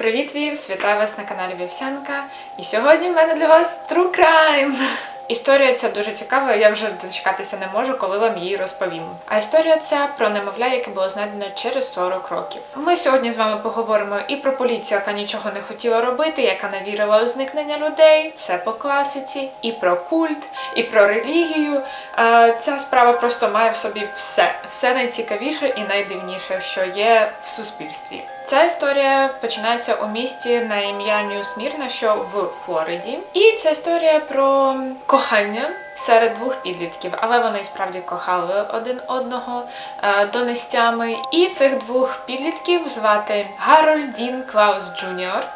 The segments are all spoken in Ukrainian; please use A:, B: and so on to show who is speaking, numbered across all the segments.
A: Привіт, Вівс! Вітаю вас на каналі Вівсянка. І сьогодні в мене для вас True Crime. Історія ця дуже цікава, я вже дочекатися не можу, коли вам її розповім. А історія ця про немовля, яке було знайдено через 40 років. Ми сьогодні з вами поговоримо і про поліцію, яка нічого не хотіла робити, яка не вірила у зникнення людей, все по класиці, і про культ, і про релігію. Ця справа просто має в собі все, все найцікавіше і найдивніше, що є в суспільстві. Ця історія починається у місті на ім'я Нью-Смірна, що в Флориді. І ця історія про кохання серед двох підлітків, але вони справді кохали один одного е, донестями. І цих двох підлітків звати Гарольд Дін Клаус Джуніор.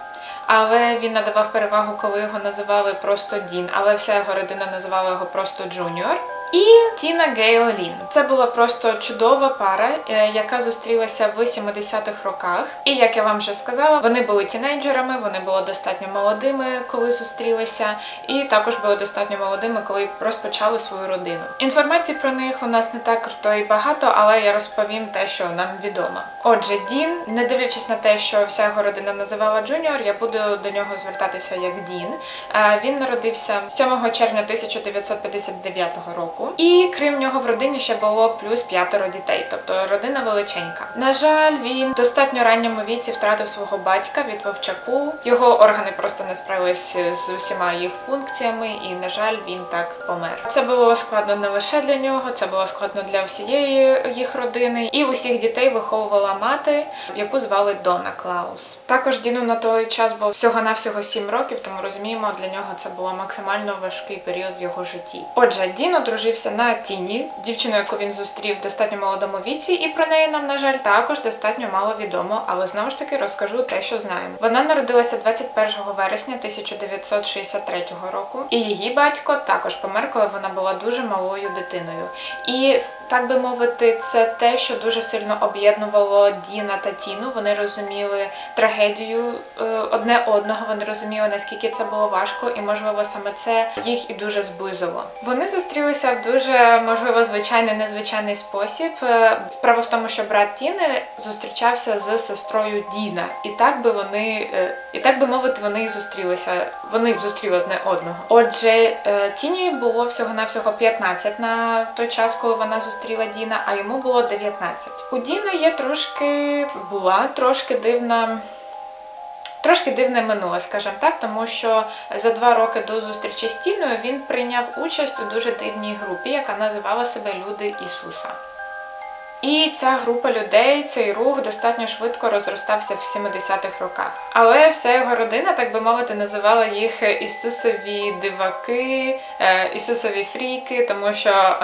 A: Але він надавав перевагу, коли його називали просто Дін, але вся його родина називала його просто Джуніор. І Тіна Гейл. Це була просто чудова пара, е, яка зустрілася в 70-х роках. І як я вам вже сказала, вони були тінейджерами, вони були достатньо молодими, коли зустрілися, і також були достатньо молодими, коли розпочали свою родину. Інформації про них у нас не так то й багато, але я розповім те, що нам відомо. Отже, Дін, не дивлячись на те, що вся його родина називала Джуніор, я буду до нього звертатися як Дін. Е, Він народився 7 червня 1959 року. І крім нього в родині ще було плюс п'ятеро дітей, тобто родина величенька. На жаль, він в достатньо ранньому віці втратив свого батька від вовчаку. Його органи просто не справились з усіма їх функціями, і на жаль, він так помер. Це було складно не лише для нього, це було складно для всієї їх родини. І усіх дітей виховувала мати, яку звали Дона Клаус. Також Діну на той час був всього-навсього 7 років, тому розуміємо, для нього це було максимально важкий період в його житті. Отже, Дін одружився на Тіні, дівчину, яку він зустрів в достатньо молодому віці, і про неї нам, на жаль, також достатньо мало відомо, але знову ж таки розкажу те, що знаємо. Вона народилася 21 вересня 1963 року, і її батько також помер, коли вона була дуже малою дитиною. І так би мовити, це те, що дуже сильно об'єднувало Діна та Тіну. Вони розуміли трагедію е, одне одного, вони розуміли, наскільки це було важко, і можливо саме це їх і дуже зблизило. Вони зустрілися дуже можливо звичайний незвичайний спосіб. Е, Справа в тому, що брат Тіни зустрічався з сестрою Діна, і так би вони, е, і так би мовити, вони і зустрілися. Вони зустріли одне одного. Отже, е, Тіні було всього навсього 15 на той час, коли вона зустріла Діна, а йому було 19. У Діна є трошки була трошки дивна. Трошки дивне минуле, скажімо так, тому що за два роки до зустрічі з Тіною він прийняв участь у дуже дивній групі, яка називала себе Люди Ісуса. І ця група людей, цей рух достатньо швидко розростався в 70-х роках. Але вся його родина, так би мовити, називала їх Ісусові диваки, Ісусові фріки, тому що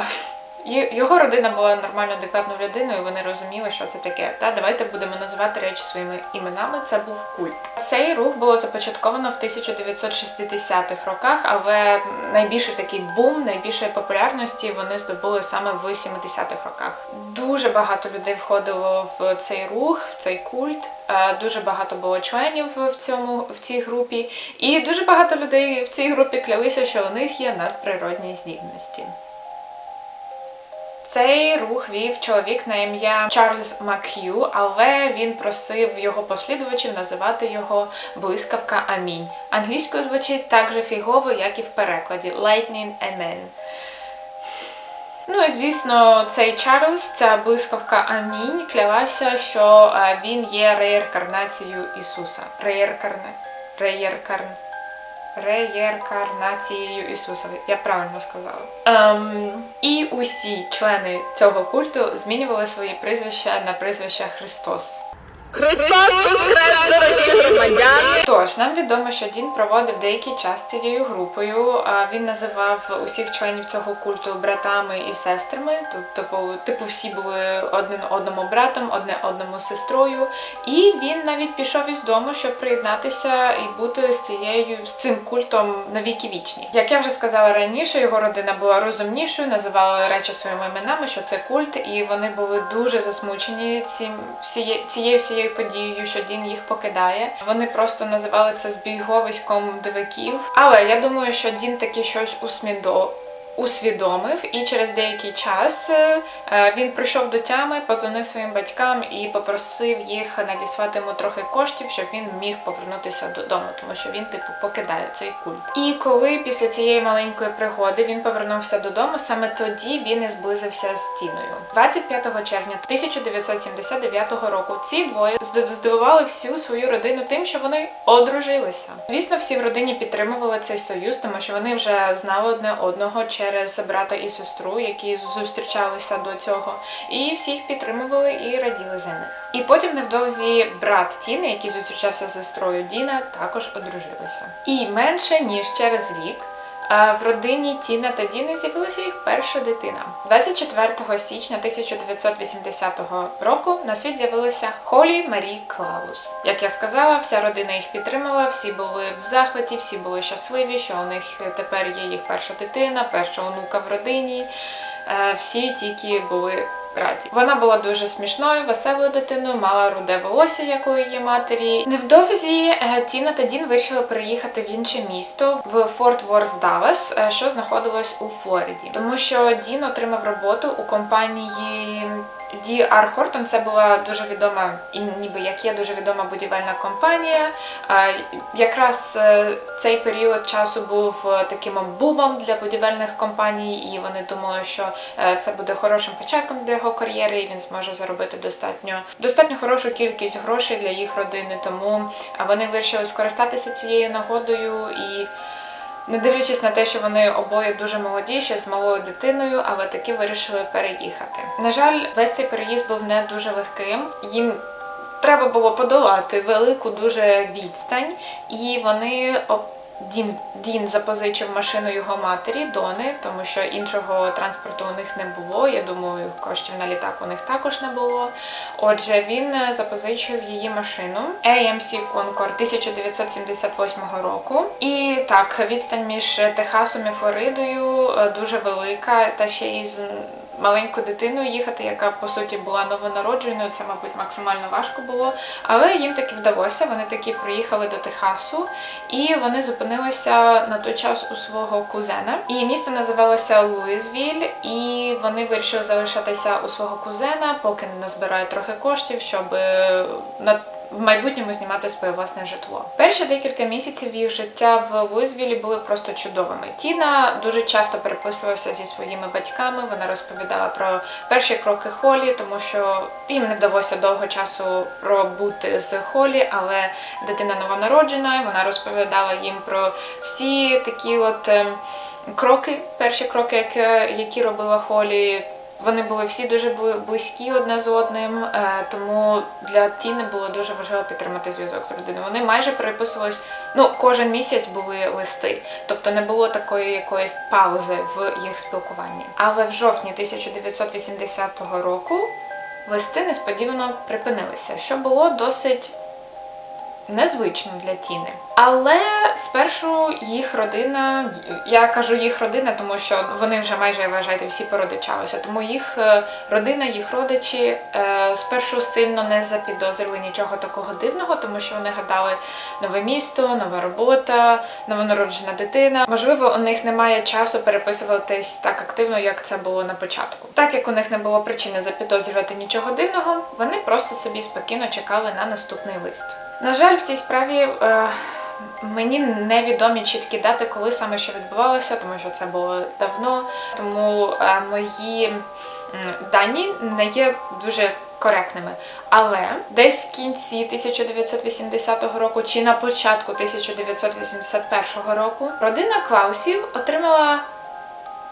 A: Його родина була нормально адекватною людиною, вони розуміли, що це таке. Та давайте будемо називати речі своїми іменами. Це був культ. Цей рух було започатковано в 1960-х роках, але найбільший такий бум, найбільшої популярності вони здобули саме в 70-х роках. Дуже багато людей входило в цей рух, в цей культ. Е, Дуже багато було членів в цьому в цій групі, і дуже багато людей в цій групі клялися, що у них є надприродні здібності. Цей рух вів чоловік на ім'я Чарльз Мак'ю, але він просив його послідувачів називати його блискавка Амінь. Англійською звучить так же фігово, як і в перекладі Lightning Amen. Ну і звісно, цей Чарльз, ця блискавка Амінь, клялася, що е, він є реєркарнацією Ісуса. Реєркарне. Реєркарн. Реєркарнацією Ісуса. Я правильно сказала. Ем, і усі члени цього культу змінювали свої прізвища на прізвища Христос.
B: Христос!
A: Тож нам відомо, що Дін проводив деякий час цією групою. Він називав усіх членів цього культу братами і сестрами. Тобто, типу, всі були один одному братом, одне одному сестрою. І він навіть пішов із дому, щоб приєднатися і бути з цією з цим культом на віки вічні. Як я вже сказала раніше, його родина була розумнішою, називали речі своїми іменами, що це культ, і вони були дуже засмучені цим цією всією подією, що Дін їх покидає. Вони просто називали це збіговиськом диваків. Але я думаю, що Дін таки щось усмідо усвідомив, і через деякий час е, е, він прийшов до тями, подзвонив своїм батькам і попросив їх надіслати йому трохи коштів, щоб він міг повернутися додому, тому що він типу покидає цей культ. І коли після цієї маленької пригоди він повернувся додому, саме тоді він і зблизився з Тіною. 25 червня 1979 року ці двоє зд- здивували всю свою родину тим, що вони одружилися. Звісно, всі в родині підтримували цей союз, тому що вони вже знали одне одного через брата і сестру, які зустрічалися до цього, і всіх підтримували і раділи за них. І потім невдовзі брат Тіни, який зустрічався з сестрою Діна, також одружилися. І менше ніж через рік. В родині Тіна та Діни з'явилася їх перша дитина. 24 січня 1980 року на світ з'явилася Холі Марі Клаус. Як я сказала, вся родина їх підтримала, всі були в захваті, всі були щасливі, що у них тепер є їх перша дитина, перша онука в родині. Е, Всі тільки були раді. Вона була дуже смішною, веселою дитиною, мала руде волосся, як у її матері. Невдовзі е, Тіна та Дін вирішили переїхати в інше місто в Форт Ворс Даллас, е, що знаходилось у Флориді, тому що Дін отримав роботу у компанії. D.R. Horton це була дуже відома і ніби як є дуже відома будівельна компанія. Якраз е, цей період часу був е, таким бумом для будівельних компаній, і вони думали, що е, це буде хорошим початком для його кар'єри, і він зможе заробити достатньо достатньо хорошу кількість грошей для їх родини. Тому вони вирішили скористатися цією нагодою і. Не дивлячись на те, що вони обоє дуже молоді, ще з малою дитиною, але таки вирішили переїхати. На жаль, весь цей переїзд був не дуже легким. Їм треба було подолати велику дуже відстань, і вони Дін, Дін запозичив машину його матері Дони, тому що іншого транспорту у них не було. Я думаю, коштів на літак у них також не було. Отже, він е, запозичив її машину AMC Concord 1978 року. І так, відстань між Техасом і Флоридою е, дуже велика, та ще й з маленькою дитиною їхати, яка по суті була новонародженою. Це, мабуть, максимально важко було. Але їм таки вдалося. Вони таки приїхали до Техасу і вони зупинилися на той час у свого кузена. І місто називалося Луїзвіль, і вони вирішили залишатися у свого кузена, поки не назбирають трохи коштів, щоб е, на в майбутньому знімати своє власне житло. Перші декілька місяців їх життя в Луїзвілі були просто чудовими. Тіна дуже часто переписувалася зі своїми батьками. Вона розповідала про перші кроки Холі, тому що їм не вдалося довго часу пробути з Холі, але дитина новонароджена. і Вона розповідала їм про всі такі от. ем, Кроки, перші кроки, які, які робила Холі, вони були всі дуже бли- близькі одне з одним, е, тому для Тіни було дуже важливо підтримати зв'язок з родиною. Вони майже переписувались, ну кожен місяць були листи, тобто не було такої якоїсь паузи в їх спілкуванні. Але в жовтні 1980 року листи несподівано припинилися, що було досить незвично для Тіни. Але спершу їх родина, я кажу їх родина, тому що вони вже майже вважаєте всі породичалися. Тому їх е, родина, їх родичі е, спершу сильно не запідозрили нічого такого дивного, тому що вони гадали нове місто, нова робота, новонароджена дитина. Можливо, у них немає часу переписуватись так активно, як це було на початку. Так як у них не було причини запідозрювати нічого дивного, вони просто собі спокійно чекали на наступний лист. На жаль, в цій справі е, мені невідомі чіткі дати, коли саме що відбувалося, тому що це було давно. Тому е, мої дані не є дуже коректними. Але десь в кінці 1980 року чи на початку 1981 року родина Клаусів отримала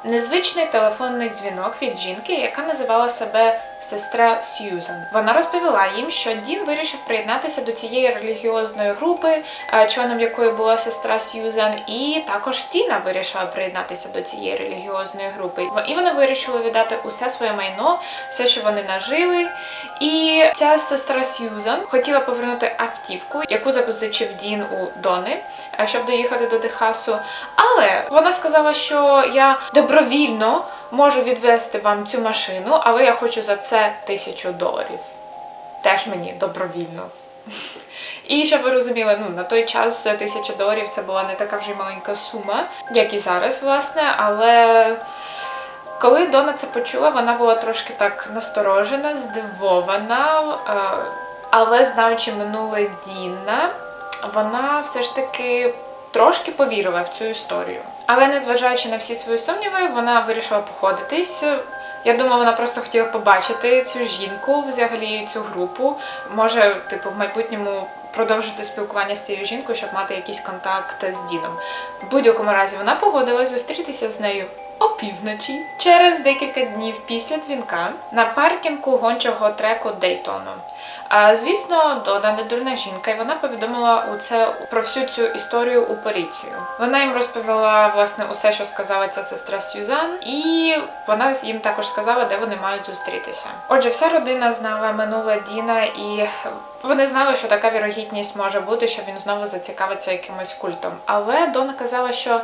A: незвичний телефонний дзвінок від жінки, яка називала себе сестра Сьюзан. Вона розповіла їм, що Дін вирішив приєднатися до цієї релігіозної групи, е, членом якої була сестра Сьюзан, і також Тіна вирішила приєднатися до цієї релігіозної групи. І вони вирішили віддати усе своє майно, все, що вони нажили. І ця сестра Сьюзан хотіла повернути автівку, яку запозичив Дін у Дони, е, щоб доїхати до Техасу. Але вона сказала, що я добровільно можу відвести вам цю машину, але я хочу за це тисячу доларів. Теж мені добровільно. І щоб ви розуміли, ну на той час тисяча доларів це була не така вже й маленька сума, як і зараз, власне, але. Коли Дона це почула, вона була трошки так насторожена, здивована, е, але знаючи минуле Діна, вона все ж таки трошки повірила в цю історію. Але незважаючи на всі свої сумніви, вона вирішила походитись. Я думаю, вона просто хотіла побачити цю жінку, взагалі цю групу. Може, типу, в майбутньому продовжити спілкування з цією жінкою, щоб мати якийсь контакт з дідом. В будь-якому разі вона погодилась зустрітися з нею опівночі через декілька днів після дзвінка на паркінгу гончого треку Дейтону. А звісно, Дона не дурна жінка, і вона повідомила у це про всю цю історію у поліцію. Вона їм розповіла власне усе, що сказала ця сестра Сюзан, і вона їм також сказала, де вони мають зустрітися. Отже, вся родина знала минуле Діна, і вони знали, що така вірогідність може бути, що він знову зацікавиться якимось культом. Але Дона казала, що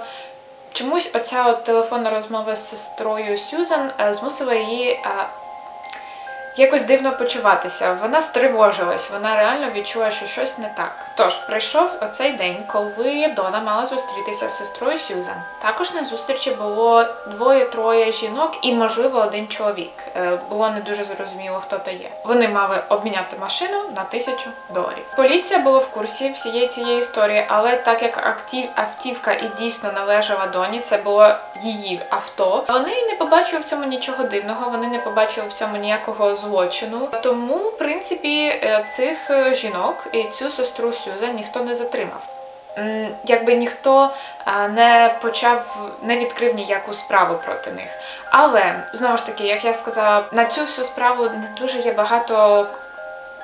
A: чомусь оця от телефонна розмова з сестрою Сюзан е, змусила її е, якось дивно почуватися. Вона стривожилась, вона реально відчула, що щось не так. Тож прийшов оцей день, коли Дона мала зустрітися з сестрою Сюзан. Також на зустрічі було двоє-троє жінок і, можливо, один чоловік. Е, Було не дуже зрозуміло, хто то є. Вони мали обміняти машину на тисячу доларів. Поліція була в курсі всієї цієї історії, але так як автівка і дійсно належала Доні, це було її авто. Вони не побачили в цьому нічого дивного, вони не побачили в цьому ніякого злочину. Тому, в принципі, е, цих е, жінок і цю сестру Сюзан ніхто не затримав. Якби ніхто не почав, не відкрив ніяку справу проти них. Але знову ж таки, як я сказала, на цю всю справу не дуже є багато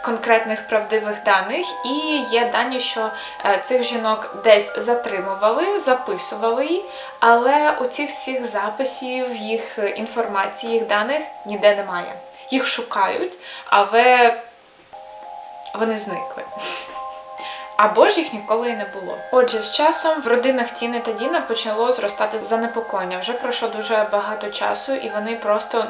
A: конкретних правдивих даних, і є дані, що е, цих жінок десь затримували, записували, але у цих всіх записів, їх е, інформації, їх даних ніде немає. Їх шукають, але вони зникли. Або ж їх ніколи і не було. Отже, з часом в родинах Тіни та Діна почало зростати занепокоєння. Вже пройшло дуже багато часу, і вони просто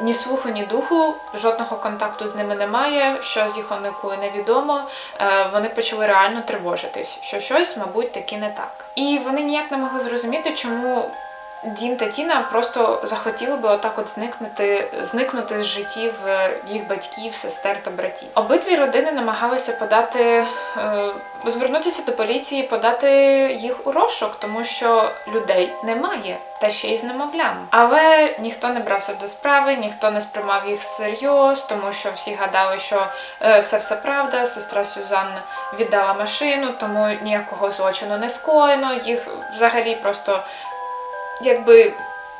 A: ні слуху, ні духу, жодного контакту з ними немає. Що з їх оникує невідомо. Е, Вони почали реально тривожитись, що щось, мабуть, таки не так. І вони ніяк не могли зрозуміти, чому. Дін та Тіна просто захотіли би отак от зникнути, зникнути з життів е, їх батьків, сестер та братів. Обидві родини намагалися подати, е, звернутися до поліції, подати їх у розшук, тому що людей немає, та ще й з немовлям. Але ніхто не брався до справи, ніхто не сприймав їх всерйоз, тому що всі гадали, що е, це все правда. Сестра Сюзан віддала машину, тому ніякого злочину не скоєно. Їх взагалі просто якби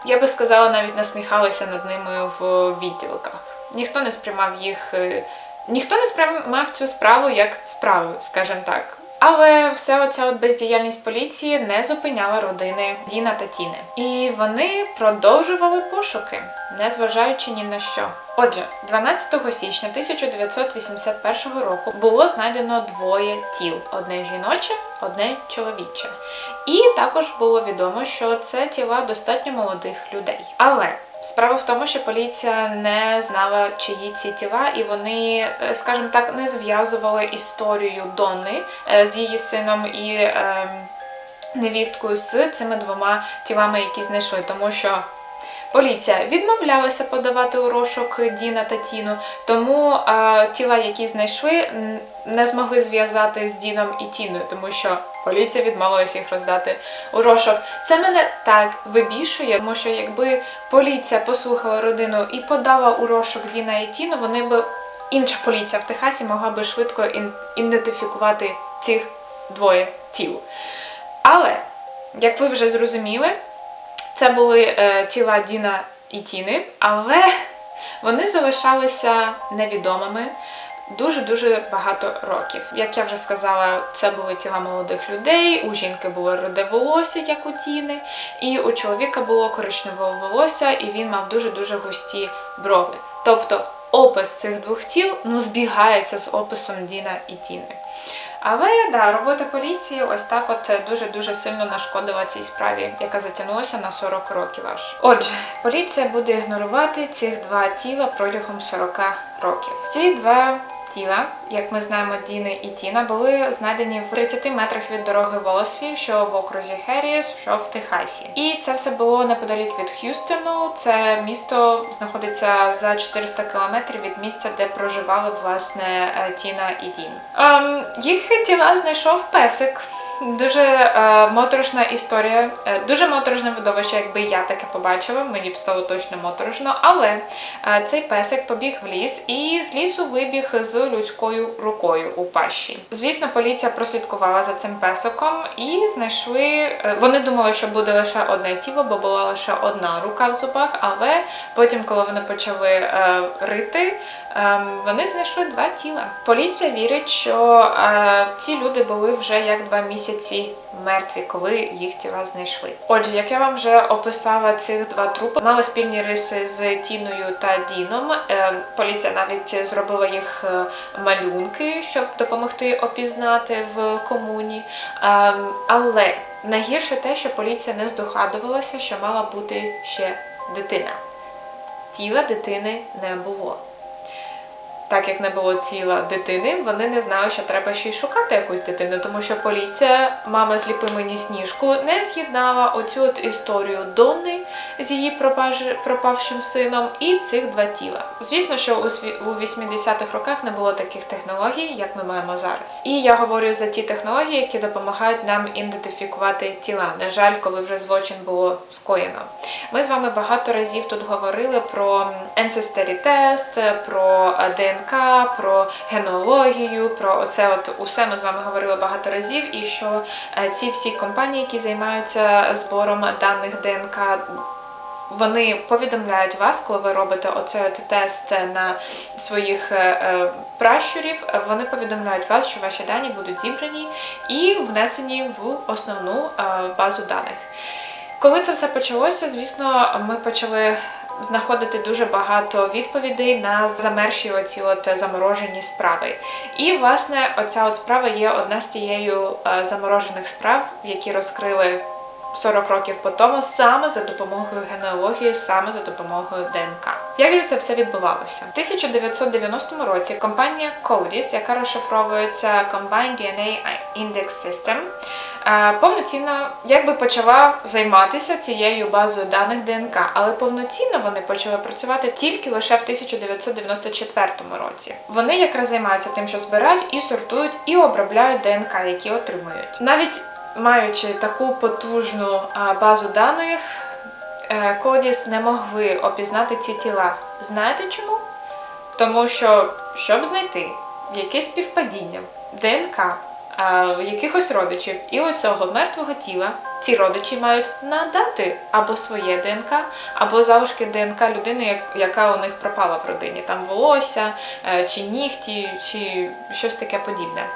A: я би сказала, навіть насміхалися над ними в відділках. Ніхто не сприймав їх, е, ніхто не сприймав цю справу як справу, скажімо так. Але вся оця от бездіяльність поліції не зупиняла родини Діна та Тіни. І вони продовжували пошуки, незважаючи ні на що. Отже, 12 січня 1981 року було знайдено двоє тіл: одне жіноче, одне чоловіче. І також було відомо, що це тіла достатньо молодих людей. Але Справа в тому, що поліція не знала, чиї ці тіла, і вони, е, скажімо так, не зв'язували історію Донни е, з її сином і е, невісткою з цими двома тілами, які знайшли, тому що. Поліція відмовлялася подавати у розшук Діна та Тіну, тому а, тіла, які знайшли, не змогли зв'язати з Діном і Тіною, тому що поліція відмовилася їх роздати у розшук. Це мене так вибішує, тому що якби поліція послухала родину і подала у розшук Діна і Тіну, вони б інша поліція в Техасі могла би швидко ідентифікувати цих двоє тіл. Але, як ви вже зрозуміли, це були е, тіла Діна і Тіни, але вони залишалися невідомими дуже-дуже багато років. Як я вже сказала, це були тіла молодих людей, у жінки було руде волосся, як у Тіни, і у чоловіка було коричневе волосся, і він мав дуже-дуже густі брови. Тобто опис цих двох тіл ну, збігається з описом Діна і Тіни. Але да, робота поліції ось так от дуже-дуже сильно нашкодила цій справі, яка затягнулася на 40 років аж. Отже, поліція буде ігнорувати цих два тіла протягом 40 років. Ці два тіла, як ми знаємо, Діни і Тіна, були знайдені в 30 метрах від дороги Волосвіль, що в окрузі Херріс, що в Техасі. І це все було неподалік від Х'юстону. Це місто знаходиться за 400 кілометрів від місця, де проживали власне е, Тіна і Дін. Ем, їх тіла знайшов песик. Дуже е, моторошна історія, е, дуже моторошне видовище, якби я таке побачила, мені б стало точно моторошно. Але е, цей песик побіг в ліс і з лісу вибіг з людською рукою у пащі. Звісно, поліція прослідкувала за цим песиком і знайшли. е, Вони думали, що буде лише одне тіло, бо була лише одна рука в зубах. Але потім, коли вони почали е, рити, вони знайшли два тіла. Поліція вірить, що е, ці люди були вже як два місяці мертві, коли їх тіла знайшли. Отже, як я вам вже описала цих два трупи, мали спільні риси з Тіною та Діном. Е, поліція навіть зробила їх е, малюнки, щоб допомогти опізнати в комуні. Ем, але найгірше те, що поліція не здогадувалася, що мала бути ще дитина. Тіла дитини не було. Так як не було тіла дитини, вони не знали, що треба ще й шукати якусь дитину, тому що поліція, мама зліпи мені сніжку, не з'єднала оцю от історію Донни з її пропаж- пропавшим сином і цих два тіла. Звісно, що у сві- у 80-х роках не було таких технологій, як ми маємо зараз. І я говорю за ті технології, які допомагають нам ідентифікувати тіла. На жаль, коли вже злочин було скоєно. Ми з вами багато разів тут говорили про ancestry тест, про е, ДНК, про генеалогію, про оце от усе ми з вами говорили багато разів, і що е, ці всі компанії, які займаються збором даних ДНК, вони повідомляють вас, коли ви робите оцей от тест на своїх е, е, пращурів. Вони повідомляють вас, що ваші дані будуть зібрані і внесені в основну базу даних. Коли це все почалося, звісно, ми почали знаходити дуже багато відповідей на замерші оці от заморожені справи. І, власне, оця от справа є одна з тією е, заморожених справ, які розкрили 40 років по тому, саме за допомогою генеалогії, саме за допомогою ДНК. Як же це все відбувалося? В 1990 році компанія Codis, яка розшифровується Combined DNA Index System, повноцінно якби почала займатися цією базою даних ДНК, але повноцінно вони почали працювати тільки лише в 1994 році. Вони якраз займаються тим, що збирають і сортують і обробляють ДНК, які отримують. Навіть маючи таку потужну базу даних, е, Кодіс не могли опізнати ці тіла. Знаєте чому? Тому що, щоб знайти якесь співпадіння ДНК якихось родичів і оцього мертвого тіла, ці родичі мають надати або своє ДНК, або залишки ДНК людини, яка у них пропала в родині, там волосся, е, чи нігті, чи щось таке подібне.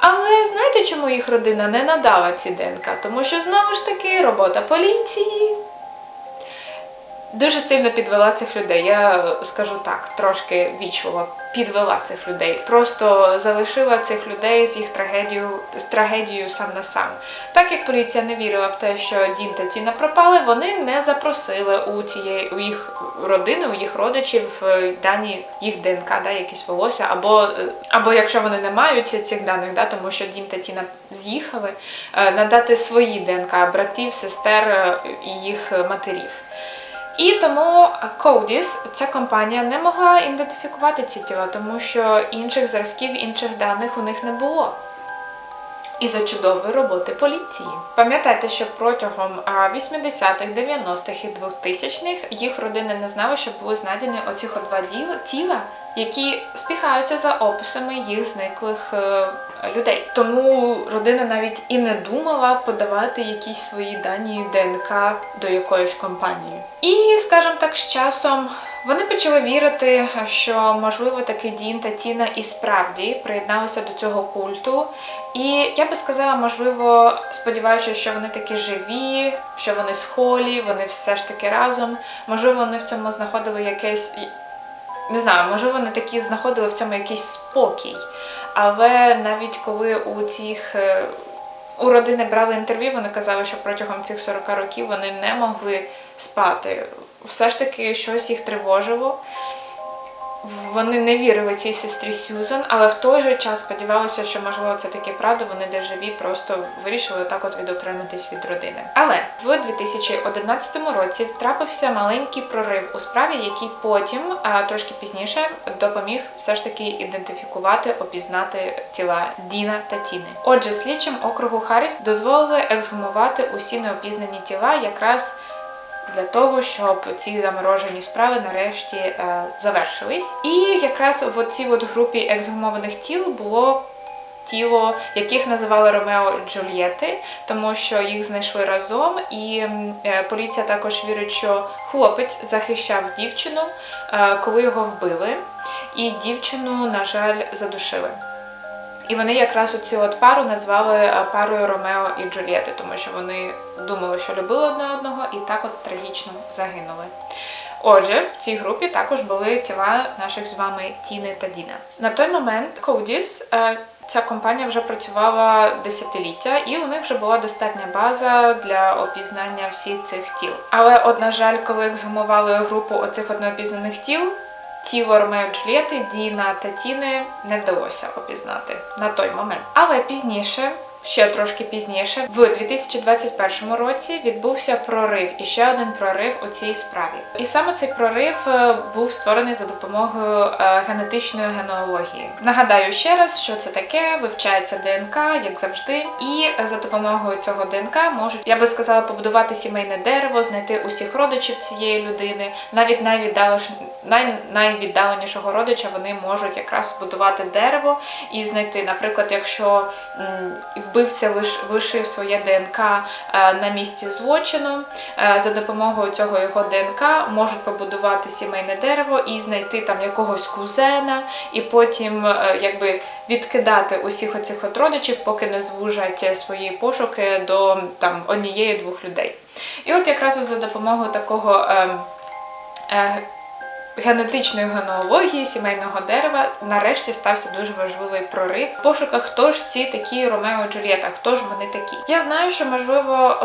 A: Але знаєте, чому їх родина не надала ці ДНК? Тому що знову ж таки робота поліції дуже сильно підвела цих людей. Я скажу так, трошки вічливо підвела цих людей. Просто залишила цих людей з їх трагедією, з трагедією сам на сам. Так як поліція не вірила в те, що Дін та Тіна пропали, вони не запросили у цієї у їх родини, у їх родичів е, дані їх ДНК, да, якісь волосся, або, е, або якщо вони не мають цих даних, да, тому що Дін та Тіна з'їхали, е, надати свої ДНК братів, сестер і їх матерів. І тому Codis, ця компанія, не могла ідентифікувати ці тіла, тому що інших зразків, інших даних у них не було. І за чудової роботи поліції. Пам'ятайте, що протягом а, 80-х, 90-х і 2000-х їх родини не знали, що були знайдені оці два тіла, які спіхаються за описами їх зниклих е, людей. Тому родина навіть і не думала подавати якісь свої дані ДНК до якоїсь компанії. І, скажімо так, з часом вони почали вірити, що можливо таки Дін та Тіна і справді приєдналися до цього культу. І я би сказала, можливо, сподіваючись, що вони такі живі, що вони схолі, вони все ж таки разом. Можливо, вони в цьому знаходили якесь. Не знаю, можливо, вони такі знаходили в цьому якийсь спокій. Але навіть коли у цих е, у родини брали інтерв'ю, вони казали, що протягом цих 40 років вони не могли спати. Все ж таки щось їх тривожило. Вони не вірили цій сестрі Сьюзан, але в той же час сподівалися, що можливо це таки правда. Вони де живі, просто вирішили так от відокремитись від родини. Але в 2011 році трапився маленький прорив у справі, який потім, а трошки пізніше, допоміг все ж таки ідентифікувати, опізнати тіла Діна та Тіни. Отже, слідчим округу Харріс дозволили ексгумувати усі неопізнані тіла, якраз для того, щоб ці заморожені справи нарешті е, завершились. І якраз в цій от групі ексгумованих тіл було. Тіло, яких називали Ромео Джульєти, тому що їх знайшли разом, і е, поліція також вірить, що хлопець захищав дівчину, е, коли його вбили, і дівчину, на жаль, задушили. І вони якраз оцю от пару назвали е, парою Ромео і Джульєти, тому що вони думали, що любили одне одного, і так от трагічно загинули. Отже, в цій групі також були тіла наших з вами Тіни та Діна. На той момент Cody's, е, ця компанія вже працювала десятиліття, і у них вже була достатня база для опізнання всіх цих тіл. Але, от, на жаль, коли ексгумували групу оцих от неопізнаних тіл, тіло Ромео Джульєти, Діна та Тіни не вдалося опізнати на той момент. Але пізніше. Ще трошки пізніше, в 2021 році відбувся прорив і ще один прорив у цій справі. І саме цей прорив е, був створений за допомогою е, генетичної генеалогії. Нагадаю ще раз, що це таке, вивчається ДНК, як завжди, і за допомогою цього ДНК можуть, я би сказала, побудувати сімейне дерево, знайти усіх родичів цієї людини, навіть найвіддалеш... най... найвіддаленішого родича вони можуть якраз будувати дерево і знайти, наприклад, якщо м, вбивця лиш лишив своє ДНК е, на місці злочину. е, За допомогою цього його ДНК можуть побудувати сімейне дерево і знайти там якогось кузена, і потім е, якби відкидати усіх оцих от родичів, поки не звужать свої пошуки до там однієї-двох людей. І от якраз за допомогою такого. Генетичної генеалогії сімейного дерева нарешті стався дуже важливий прорив в пошуках, хто ж ці такі Ромео і Джульєта, хто ж вони такі. Я знаю, що можливо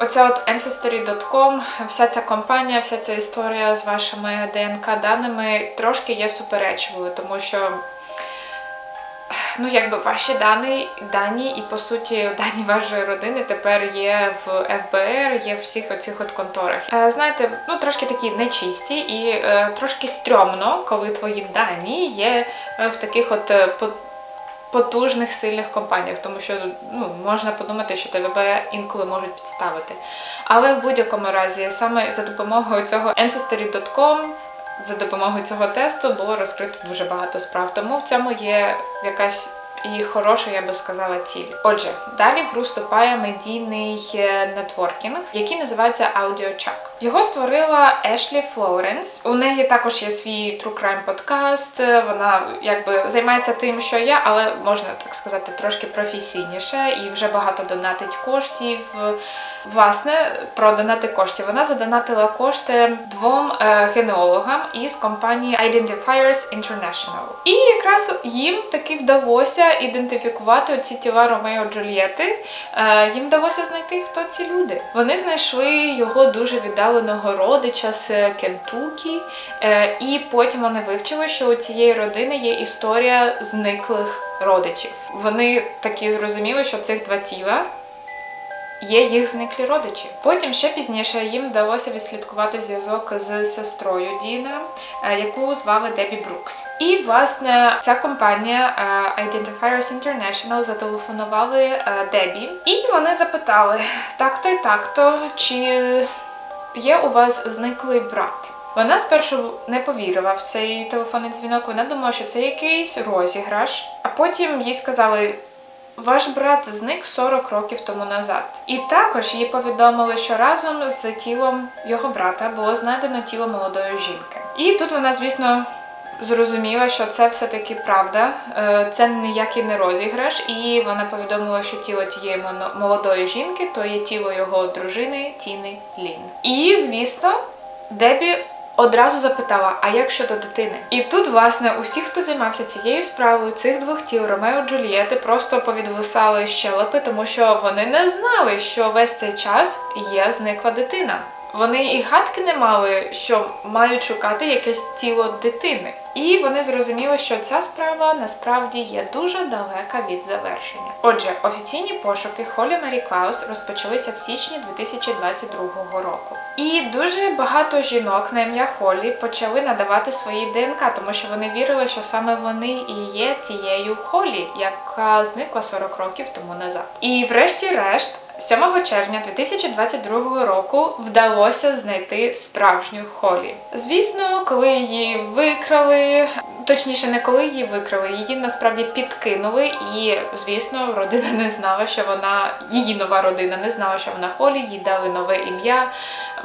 A: оця от Ancestry.com, вся ця компанія, вся ця історія з вашими ДНК даними трошки є суперечливою, тому що. Ну, якби ваші дані, дані і по суті дані вашої родини тепер є в ФБР, є в всіх оцих от конторах. Е, знаєте, ну трошки такі нечисті і е, трошки стрьомно, коли твої дані є е, в таких от е, по- потужних сильних компаніях, тому що ну можна подумати, що тебе інколи можуть підставити. Але в будь-якому разі, саме за допомогою цього Ancestry.com за допомогою цього тесту було розкрито дуже багато справ. Тому в цьому є якась і хороша, я би сказала, ціль. Отже, далі в гру вступає медійний е, нетворкінг, який називається AudioChuck. Його створила Ешлі Флоренс. У неї також є свій True Crime подкаст. Вона якби займається тим, що я, але можна так сказати, трошки професійніше і вже багато донатить коштів. Власне, про донати коштів. Вона задонатила кошти двом е, генеологам із компанії Identifiers International. І якраз їм таки вдалося ідентифікувати ці тіла Ромео Джульєти. Е, їм вдалося знайти, хто ці люди. Вони знайшли його дуже віддаленого родича з Кентукі, е, і потім вони вивчили, що у цієї родини є історія зниклих родичів. Вони такі зрозуміли, що цих два тіла є їх зниклі родичі. Потім ще пізніше їм вдалося відслідкувати зв'язок з сестрою Діна, е, яку звали Дебі Брукс. І власне ця компанія е, Identifiers International зателефонували Дебі, і вони запитали: так-то і так-то, чи є у вас зниклий брат? Вона спершу не повірила в цей телефонний дзвінок. Вона думала, що це якийсь розіграш. А потім їй сказали: ваш брат зник 40 років тому назад. І також їй повідомили, що разом з тілом його брата було знайдено тіло молодої жінки. І тут вона, звісно. Зрозуміла, що це все-таки правда, е, це ніякий не розіграш, і вона повідомила, що тіло тієї молодої жінки то є тіло його дружини Тіни Лін. І звісно, Дебі одразу запитала: а як щодо дитини? І тут, власне, усі, хто займався цією справою, цих двох тіл Ромео і Джульєти, просто повідвисали щелепи, тому що вони не знали, що весь цей час є зникла дитина. Вони і гадки не мали, що мають шукати якесь тіло дитини. І вони зрозуміли, що ця справа насправді є дуже далека від завершення. Отже, офіційні пошуки Холі Мері Клаус розпочалися в січні 2022 року. І дуже багато жінок на ім'я Холі почали надавати свої ДНК, тому що вони вірили, що саме вони і є тією Холі, яка зникла 40 років тому назад. І врешті-решт. 7 червня 2022 року вдалося знайти справжню Холі. Звісно, коли її викрали, точніше, не коли її викрали, її насправді підкинули, і звісно, родина не знала, що вона її нова родина не знала, що вона Холі, їй дали нове ім'я.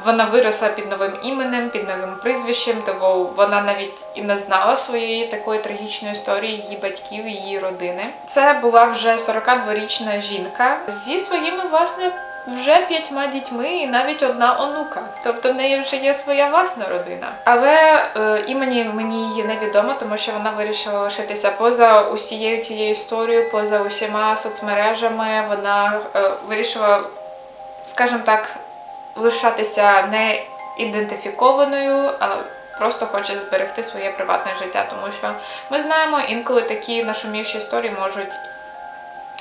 A: Вона виросла під новим іменем, під новим прізвищем, тому вона навіть і не знала своєї такої трагічної історії її батьків, її родини. Це була вже 42-річна жінка зі своїми власне. Вже п'ятьма дітьми і навіть одна онука, тобто в неї вже є своя власна родина. Але е, імені мені її невідомо, тому що вона вирішила лишитися поза усією цією історією, поза усіма соцмережами. Вона е, вирішила, скажімо так, лишатися не ідентифікованою, а просто хоче зберегти своє приватне життя, тому що ми знаємо, інколи такі нашумівші історії можуть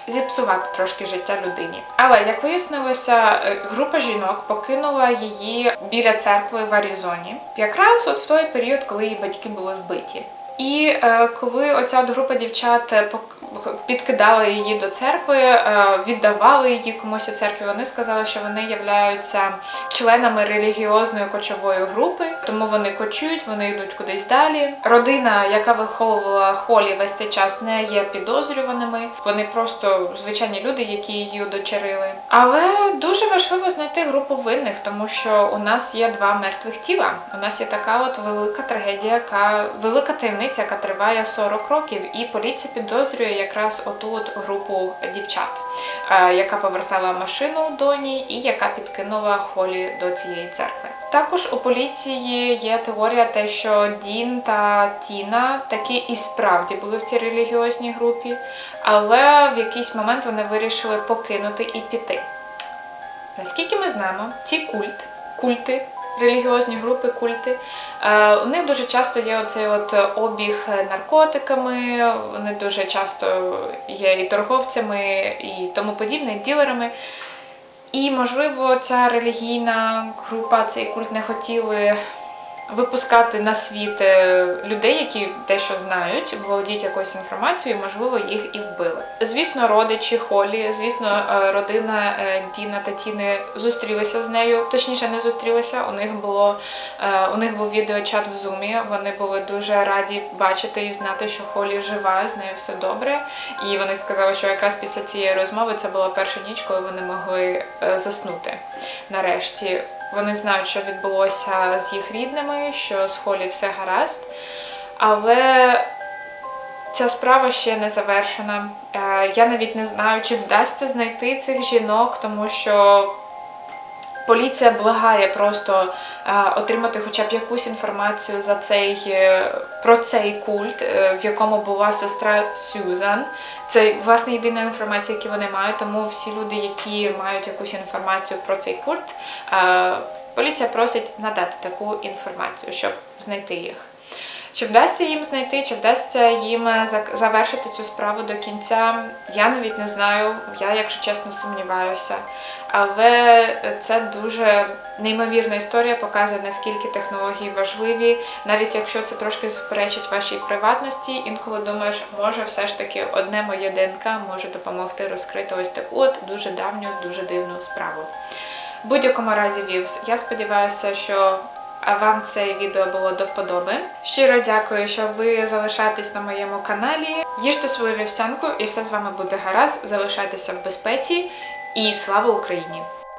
A: зіпсувати трошки життя людині. Але як вияснилося, е, група жінок покинула її біля церкви в Аризоні, якраз от в той період, коли її батьки були вбиті. І е, коли оця група дівчат е, підкидала її до церкви, е, віддавали її комусь у церкві, вони сказали, що вони являються членами релігіозної кочової групи, тому вони кочують, вони йдуть кудись далі. Родина, яка виховувала Холі весь цей час, не є підозрюваними. Вони просто звичайні люди, які її удочерили. Але дуже важливо знайти групу винних, тому що у нас є два мертвих тіла. У нас є така от велика трагедія, яка велика таємниця, яка триває 40 років, і поліція підозрює якраз оту от групу дівчат, е, яка повертала машину доні і яка підкинула Холі до цієї церкви. Також у поліції є теорія, те, що Дін та Тіна таки і справді були в цій релігіозній групі, але в якийсь момент вони вирішили покинути і піти. Наскільки ми знаємо, ці культ, культи, релігіозні групи, культи, е, у них дуже часто є оцей от обіг наркотиками, вони дуже часто є і торговцями, і тому подібне, і ділерами. І, можливо, ця релігійна група, цей культ не хотіли випускати на світ е, людей, які дещо знають, володіють якоюсь інформацією, і, можливо, їх і вбили. Звісно, родичі Холі, звісно, е, родина е, Діна та Тіни зустрілися з нею, точніше, не зустрілися. У них було у них був відеочат в зумі. Вони були дуже раді бачити і знати, що Холі жива, з нею все добре. І вони сказали, що якраз після цієї розмови це була перша ніч, коли вони могли заснути. Нарешті вони знають, що відбулося з їх рідними, що з Холі все гаразд. Але ця справа ще не завершена. Е, Я навіть не знаю, чи вдасться знайти цих жінок, тому що поліція благає просто е, отримати хоча б якусь інформацію за цей, е, про цей культ, е, в якому була сестра Сюзан. Це власне єдина інформація, яку вони мають. Тому всі люди, які мають якусь інформацію про цей культ, поліція просить надати таку інформацію, щоб знайти їх. Чи вдасться їм знайти, чи вдасться їм е, завершити цю справу до кінця, я навіть не знаю. Я, якщо чесно, сумніваюся. Але це дуже неймовірна історія, показує наскільки технології важливі, навіть якщо це трошки суперечить вашій приватності, інколи думаєш, може все ж таки одне моє ДНК може допомогти розкрити ось таку от дуже давню, дуже дивну справу. В будь-якому разі, Вівс, я сподіваюся, що вам це відео було до вподоби. Щиро дякую, що ви залишаєтесь на моєму каналі. Їжте свою вівсянку і все з вами буде гаразд. Залишайтеся в безпеці і слава Україні!